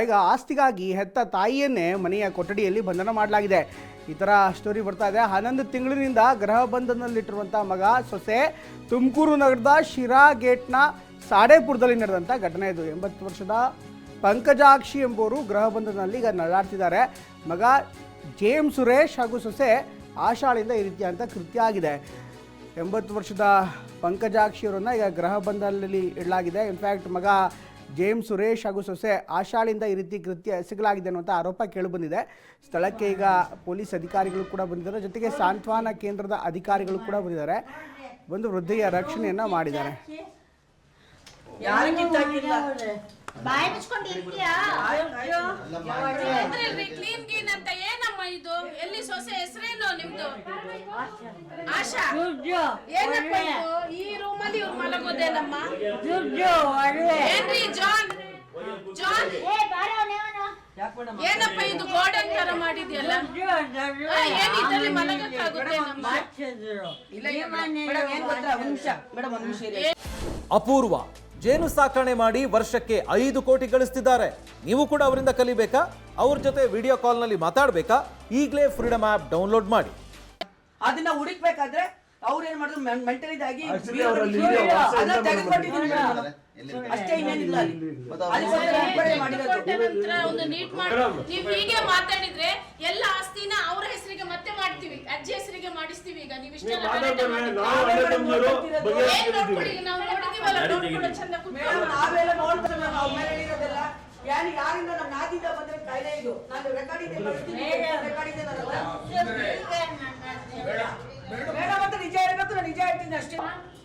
ಈಗ ಆಸ್ತಿಗಾಗಿ ಹೆತ್ತ ತಾಯಿಯನ್ನೇ ಮನೆಯ ಕೊಠಡಿಯಲ್ಲಿ ಬಂಧನ ಮಾಡಲಾಗಿದೆ. ಈ ಥರ ಸ್ಟೋರಿ ಬರ್ತಾ ಇದೆ. ಹನ್ನೊಂದು ತಿಂಗಳಿನಿಂದ ಗೃಹ ಬಂಧನದಲ್ಲಿಟ್ಟಿರುವಂಥ ಮಗ ಸೊಸೆ ತುಮಕೂರು ನಗರದ ಶಿರಾ ಗೇಟ್ನ ಸಾಡೇಪುರದಲ್ಲಿ ನಡೆದಂಥ ಘಟನೆ ಇದು. ಎಂಬತ್ತು ವರ್ಷದ ಪಂಕಜಾಕ್ಷಿ ಎಂಬುವರು ಗೃಹ ಬಂಧನದಲ್ಲಿ ಈಗ ನಡಾಡ್ತಿದ್ದಾರೆ ಮಗ ಜೇಮ್ ಸುರೇಶ್ ಹಾಗೂ ಸೊಸೆ ಆಶಾಳಿಂದ ಈ ರೀತಿಯಾದಂಥ ಕೃತ್ಯ ಆಗಿದೆ. ಎಂಬತ್ತು ವರ್ಷದ ಪಂಕಜಾಕ್ಷಿಯವರನ್ನು ಈಗ ಗೃಹ ಬಂಧನದಲ್ಲಿ ಇಡಲಾಗಿದೆ. ಇನ್ಫ್ಯಾಕ್ಟ್ ಮಗ ಜೇಮ್ಸ್ ಸುರೇಶ್ ಹಾಗೂ ಸೊಸೆ ಆಶಾಳಿಂದ ಈ ರೀತಿ ಕೃತ್ಯ ಎಸಗಲಾಗಿದೆ ಅನ್ನುವಂಥ ಆರೋಪ ಕೇಳಿಬಂದಿದೆ ಸ್ಥಳಕ್ಕೆ ಈಗ ಪೊಲೀಸ್ ಅಧಿಕಾರಿಗಳು ಕೂಡ ಬಂದಿದ್ದಾರೆ. ಜೊತೆಗೆ ಸಾಂತ್ವನ ಕೇಂದ್ರದ ಅಧಿಕಾರಿಗಳು ಕೂಡ ಬಂದಿದ್ದಾರೆ. ಒಂದು ವೃದ್ಧೆಯ ರಕ್ಷಣೆಯನ್ನು ಮಾಡಿದ್ದಾರೆ. ಯಾರು ಕಿತ್ತಾಕಿಲ್ಲ. ಬಾಯಿ ಮುಚ್ಕೊಂಡು ಇರ್ತೀಯಾ? ಕ್ಲೀನ್ ಗೀನ್ ಅಂತ ಏನಮ್ಮ ಇದು? ಎಲ್ಲಿ ಸೊಸೆ ಹೆಸರೇನು ನಿಮ್ದು? ಆಶಾ. ಏನಪ್ಪ ಇದು? ಈ ರೂಮಲ್ಲಿ ಇವ್ರು ಮಲಗೋದೇನಮ್ಮ? ಏನ್ರಿ ಜಾನ್? ಜಾನ್? ಏನಪ್ಪ ಇದು ಗೋಡನ್ ತರ ಮಾಡಿದ್ಯಲ್ಲ? ಏನಿದ್ರಲ್ಲಿ ಮಲಗಕ್ಕಾಗುತ್ತೇನಮ್ಮ? ಇಲ್ಲ ಇಲ್ಲ ಮೇಡಮ್. ಏನ್ ಗೊತ್ತಾ? ಒಂದ್ ನಿಮಿಷ ಮೇಡಮ್ ಒಂದ್ ನಿಮಿಷ ಅಪೂರ್ವ ಜೇನು ಸಾಕಣೆ ಮಾಡಿ ವರ್ಷಕ್ಕೆ ಐದು ಕೋಟಿ ಗಳಿಸ್ತಿದ್ದಾರೆ. ನೀವು ಕೂಡ ಅವರಿಂದ ಕಲಿಬೇಕಾ? ಅವ್ರ ಜೊತೆ ವಿಡಿಯೋ ಕಾಲ್ನಲ್ಲಿ ಮಾತಾಡಬೇಕಾ? ಈಗಲೇ ಫ್ರೀಡಮ್ ಆ್ಯಪ್ ಡೌನ್ಲೋಡ್ ಮಾಡಿ. ಅದನ್ನ ಹುಡುಕ್ಬೇಕಾದ್ರೆ ಅವ್ರು ಏನ್ ಮಾಡಿದ್ರು ಮೆಂಟಲ್ ಇದಾಗಿ ಅಷ್ಟೇ ಇನ್ನೇನಿಲ್ಲ ನೀವ್ ಹೀಗೆ ಮಾತಾಡಿದ್ರೆ ಎಲ್ಲ ಆಸ್ತಿನ ಅವರ ಹೆಸರಿಗೆ ಮತ್ತೆ ಮಾಡ್ತೀವಿ ಅಜ್ಜಿ ಹೆಸರಿಗೆ ಮಾಡಿಸ್ತೀವಿ ಈಗ ನೀವು ಇಷ್ಟೆಲ್ಲ ನಾವೆಲ್ಲ ಅವ್ರ ಮೇಲೆ ಯಾರು ಯಾರಿಂದ ನಮ್ಮ ನಾದಿಂದ ಬಂದ್ರೆ ಕಾಯಿಲೆ ಇದು ನಾನು ರೆಕಾರ್ಡ್ ಇದೆ ಕಳಿಸ್ತೀನಿ ರೆಕಾರ್ಡ್ ಇದೆ ನನ್ನ ಹತ್ರ. ಮೇಡಮ್ ಅಂತ ನಿಜ ಹೇಳ್ಬೇಕು ನಾನು ನಿಜ ಹೇಳ್ತೀನಿ ಅಷ್ಟೇ.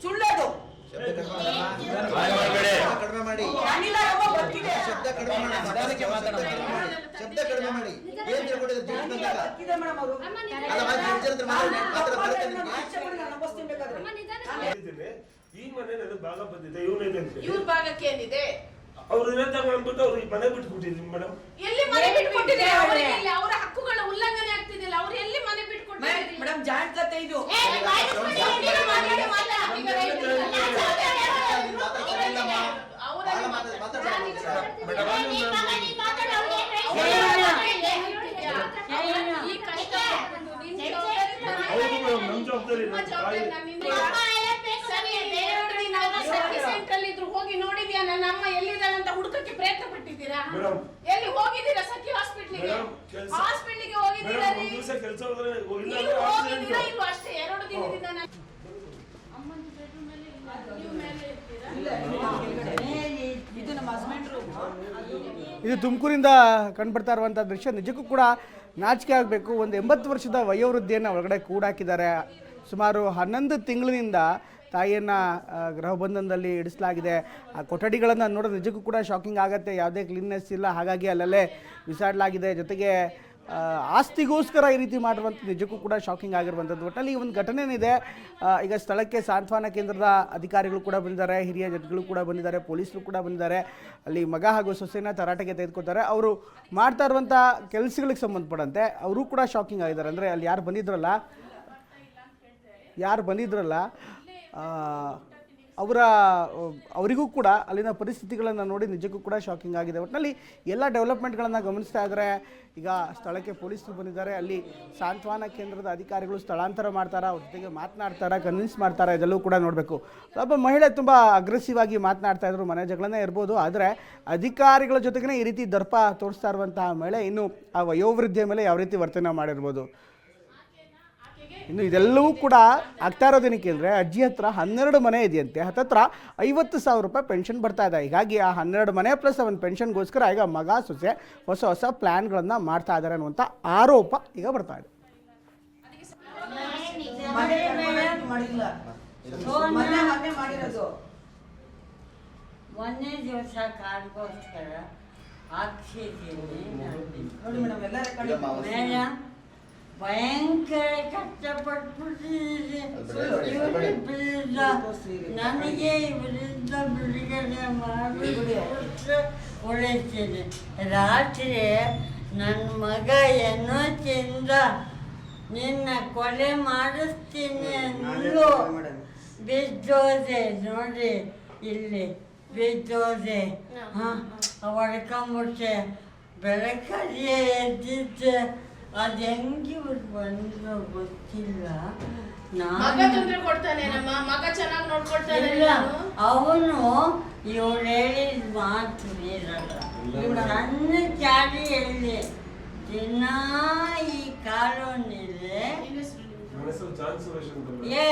ಸುಳ್ಳದು. ಕಡಿಮೆ ಮಾಡಿ. ಶಬ್ದ ಕಡಿಮೆ ಮಾಡಿ. ಶಬ್ದ ಕಡಿಮೆ ಮಾಡಿ. ಏನ್ ತಿಳ್ಕೊಂಡಿದ್ರು ಮೇಡಮ್ ಅವರು? ಅಲ್ಲ ಮತ್ತೆ ಜನ ಹತ್ರ ಮಾತಾಡಿ ಮಾತ್ರ ಬರುತ್ತೆ ನಿಮ್ಗೆ ನಂಬಿಸ್ತೀನಿ ಬೇಕಾದ್ರೆ ಈ ಮನೆ ನನಗೆ ಭಾಗ ಬಂದಿದೆ ಇವನಿದೆ ಅಂತ. ಇವ್ರ ಭಾಗಕ್ಕೆ ಏನಿದೆ? ಅವ್ರು ಇರೋ ತಗೊಂಡ್ಬಿಟ್ಟು ಅವ್ರು ಈ ಮನೆ ಬಿಟ್ಬಿಟ್ಟಿದ್ರಿ ಮೇಡಮ್. ಎಲ್ಲಿ ಮನೆ ಅವರಿಗೆ ಇಲ್ಲಿ ಅವರ ಹಕ್ಕುಗಳ ಉಲ್ಲಂಘನೆ ಆಗ್ತಿದೆಯಲ್ಲ ಅವ್ರು ಎಲ್ಲಿ ಮನೆ ಬಿಟ್ಕೊಟ್ಟಿದ್ದಾರೆ? ಮೇಡಮ್ ಜಾಯಿಂಟ್ ಕತೆ ಇದು. ಏ ಮುಚ್ಕೊಂಡು ಇರ್ತೀಯಾ? ಮಾತಾಡಿ, ಮಾತಾಡಿ. ಈಗ ರೈಟ್ ಇಲ್ಲ. ಅವ್ರ ಭಾಳ ಮಾತಾಡಿ ಮಾತಾಡಿ ಏ, ನೀನ್ ಮಗ, ನೀನ್ ಮಾತಾಡು, ಅವ್ನಿಗೆ ಏನ್ ರೈಟ್ ಈ ಕಷ್ಟ ಪಟ್ಕೊಂಡು ನಿನ್ ಜವಾಬ್ದಾರಿ ತಾನೇ. ಹೌದು ಮೇಡಮ್ ನಮ್ ಜವಾಬ್ದಾರಿ ನಮ್ಮ ಜವಾಬ್ದಾರಿ ನಮ್ಮಿಂದ. ಬೇರೆಯವ್ರು ನಾವು ಇದ್ರು ಹೋಗಿ ನೋಡಿದ್ಯಾ? ನನ್ನ ಅಮ್ಮ ಎಲ್ಲಿದ್ದಾಳೆ ಅಂತ ಹುಡುಕಕ್ಕೆ ಪ್ರಯತ್ನ ಪಟ್ಟಿದ್ದೀರಾ? ಮೇಡಮ್. ಎಲ್ಲಿ ಹೋಗಿದ್ದೀರಾ ಸಖಿ ಹಾಸ್ಪಿಟ್ಲಿಗೆ ಮೇಡಮ್, ಕೆಲ್ಸ- ಹಾಸ್ಪಿಟ್ಲಿಗೆ ಹೋಗಿದ್ದೀರಾ ಮೇಡಮ್ ರೀ? ಒಂದ್ ದಿವಸ ಕೆಲಸ ಹೋದ್ರೆ ಇಲ್ಲ ನೀವು ಹೋಗಿದ್ದೀರಾ ಆಕ್ಸಿಡೆಂಟ್ ಇಲ್ವಾ ಅಷ್ಟೇ? ಎರಡು ದಿನದಿಂದ ನಾನು ಅಮ್ಮನ ಬೆಡ್ರೂಮ್ ಮೇಲೆ ಇಲ್ಲ. ನೀವು ಮೇಲೆ ಇರ್ತೀರಾ? ಇದು ನಮ್ಮ ಹಸ್ಬೆಂಡ್ ರೂಮ್ ಇದು ತುಮಕೂರಿಂದ ಕಂಡುಬರ್ತಾ ಇರುವಂಥ ದೃಶ್ಯ. ನಿಜಕ್ಕೂ ಕೂಡ ನಾಚಿಕೆ ಆಗಬೇಕು. ಒಂದು ಎಂಬತ್ತು ವರ್ಷದ ವಯೋವೃದ್ಧಿಯನ್ನು ಒಳಗಡೆ ಕೂಡಾಕಿದ್ದಾರೆ. ಸುಮಾರು ಹನ್ನೊಂದು ತಿಂಗಳಿನಿಂದ ತಾಯಿಯನ್ನು ಗೃಹ ಬಂಧನದಲ್ಲಿ ಇಡಿಸಲಾಗಿದೆ. ಆ, ಕೊಠಡಿಗಳನ್ನು ನೋಡೋದು ನಿಜಕ್ಕೂ ಕೂಡ ಶಾಕಿಂಗ್ ಆಗುತ್ತೆ. ಯಾವುದೇ ಕ್ಲೀನ್ನೆಸ್ ಇಲ್ಲ. ಹಾಗಾಗಿ ಅಲ್ಲಲ್ಲೇ ಬಿಸಾಡಲಾಗಿದೆ ಜೊತೆಗೆ ಆಸ್ತಿಗೋಸ್ಕರ ಈ ರೀತಿ ಮಾಡಿರುವಂಥ ನಿಜಕ್ಕೂ ಕೂಡ ಶಾಕಿಂಗ್ ಆಗಿರುವಂಥದ್ದು. ಒಟ್ಟಲ್ಲಿ ಒಂದು ಘಟನೆ ಏನಿದೆ ಈಗ ಸ್ಥಳಕ್ಕೆ ಸಾಂತ್ವನ ಕೇಂದ್ರದ ಅಧಿಕಾರಿಗಳು ಕೂಡ ಬಂದಿದ್ದಾರೆ, ಹಿರಿಯ ಜಡ್ಗಳು ಕೂಡ ಬಂದಿದ್ದಾರೆ, ಪೊಲೀಸರು ಕೂಡ ಬಂದಿದ್ದಾರೆ. ಅಲ್ಲಿ ಮಗ ಹಾಗೂ ಸೊಸೆನ ತರಾಟೆಗೆ ತೆಗೆದುಕೊತಾರೆ ಅವರು ಮಾಡ್ತಾ ಇರುವಂಥ ಕೆಲಸಗಳಿಗೆ ಸಂಬಂಧಪಟ್ಟಂತೆ, ಅವರು ಕೂಡ ಶಾಕಿಂಗ್ ಆಗಿದ್ದಾರೆ. ಅಂದರೆ ಅಲ್ಲಿ ಯಾರು ಬಂದಿದ್ರಲ್ಲ ಯಾರು ಬಂದಿದ್ರಲ್ಲ ಅವರ, ಅವರಿಗೂ ಕೂಡ ಅಲ್ಲಿನ ಪರಿಸ್ಥಿತಿಗಳನ್ನು ನೋಡಿ ನಿಜಕ್ಕೂ ಕೂಡ ಶಾಕಿಂಗ್ ಆಗಿದೆ. ಒಟ್ಟಿನಲ್ಲಿ ಎಲ್ಲ ಡೆವಲಪ್ಮೆಂಟ್ಗಳನ್ನು ಗಮನಿಸ್ತಾ ಇದ್ದಾರೆ ಈಗ ಸ್ಥಳಕ್ಕೆ ಪೊಲೀಸರು ಬಂದಿದ್ದಾರೆ, ಅಲ್ಲಿ ಸಾಂತ್ವನ ಕೇಂದ್ರದ ಅಧಿಕಾರಿಗಳು ಸ್ಥಳಾಂತರ ಮಾಡ್ತಾರಾ, ಅವ್ರ ಜೊತೆಗೆ ಮಾತನಾಡ್ತಾರೆ ಕನ್ವಿನ್ಸ್ ಮಾಡ್ತಾರೆ, ಇದೆಲ್ಲವೂ ಕೂಡ ನೋಡಬೇಕು. ಒಬ್ಬ ಮಹಿಳೆ ತುಂಬ ಅಗ್ರೆಸಿವ್ ಆಗಿ ಮಾತನಾಡ್ತಾ ಇದ್ರು, ಮನೆ ಜಗಳನೇ ಇರ್ಬೋದು, ಆದರೆ ಅಧಿಕಾರಿಗಳ ಜೊತೆಗೇ ಈ ರೀತಿ ದರ್ಪ ತೋರಿಸ್ತಾ ಇರುವಂತಹ ಮಹಿಳೆ ಇನ್ನು ಆ ವಯೋವೃದ್ಧಿಯ ಮೇಲೆ ಯಾವ ರೀತಿ ವರ್ತನೆ ಮಾಡಿರ್ಬೋದು. ಇನ್ನು ಇದೆಲ್ಲವೂ ಕೂಡ ಆಗ್ತಾ ಇರೋದೇನಕ್ಕೆ ಅಂದರೆ ಅಜ್ಜಿ ಹತ್ರ ಹನ್ನೆರಡು ಮನೆ ಇದೆಯಂತೆ. ಹತ್ತತ್ರ ಐವತ್ತು ಸಾವಿರ ರೂಪಾಯಿ ಪೆನ್ಷನ್ ಬರ್ತಾ ಇದೆ. ಹೀಗಾಗಿ ಆ ಹನ್ನೆರಡು ಮನೆ ಪ್ಲಸ್ ಅವನ ಪೆನ್ಷನ್ಗೋಸ್ಕರ ಈಗ ಮಗ ಸೊಸೆ ಹೊಸ ಹೊಸ ಪ್ಲ್ಯಾನ್ಗಳನ್ನು ಮಾಡ್ತಾ ಇದ್ದಾರೆ ಅನ್ನುವಂಥ ಆರೋಪ ಈಗ ಬರ್ತಾ ಇದೆ. ಮಾಡಿಲ್ಲ ಮೊನ್ನೆ ದಿವಸ ಕಾರ್ಗೋಸ್ಕರ ಭಯಂಕರ ಕಷ್ಟಪಟ್ಬಿಟ್ಟಿದ್ದೀನಿ ಇವ್ರ ವಿರುದ್ಧ ನನಗೆ ಇವರಿಂದ ಬಿಡುಗಡೆ ಮಾಡಿ ಉಳಿತೀನಿ ರಾತ್ರಿ ನನ್ನ ಮಗ ಏನೋ ತಿಂದ ನಿನ್ನ ಕೊಲೆ ಮಾಡಿಸ್ತೀನಿ ಅಂದ್ಲು ಬಿದ್ದೋದೆ ನೋಡಿ ಇಲ್ಲಿ ಬಿದ್ದೋದೆ ಹಾಂ ಹೊಡ್ಕೊಂಬಿಟ್ಟೆ ಬೆಳಕಲ್ಲಿ ಎದ್ದಿದ್ದೆ ಅದು ಹೆಂಗೆ ಇವ್ರು ಬಂದ್ರು ಗೊತ್ತಿಲ್ಲ ಮಗ ನಾನು ತೊಂದ್ರೆ ಕೊಡ್ತಾನೆ ನಮ್ಮ ಮಗ ಚೆನ್ನಾಗಿ ನೋಡ್ಕೊಳ್ತಾನೆ ಇಲ್ಲ ನಾನು. ಅವನು ಇವಳು ಹೇಳಿದ ಮಾತು ಇರಲ್ಲ ಸಣ್ಣ ಚಾಡಿಯಲ್ಲಿ ದಿನ ಈ ನಿನ್ನ? ನನ್ನ ಮೇಡಮ್. ಏ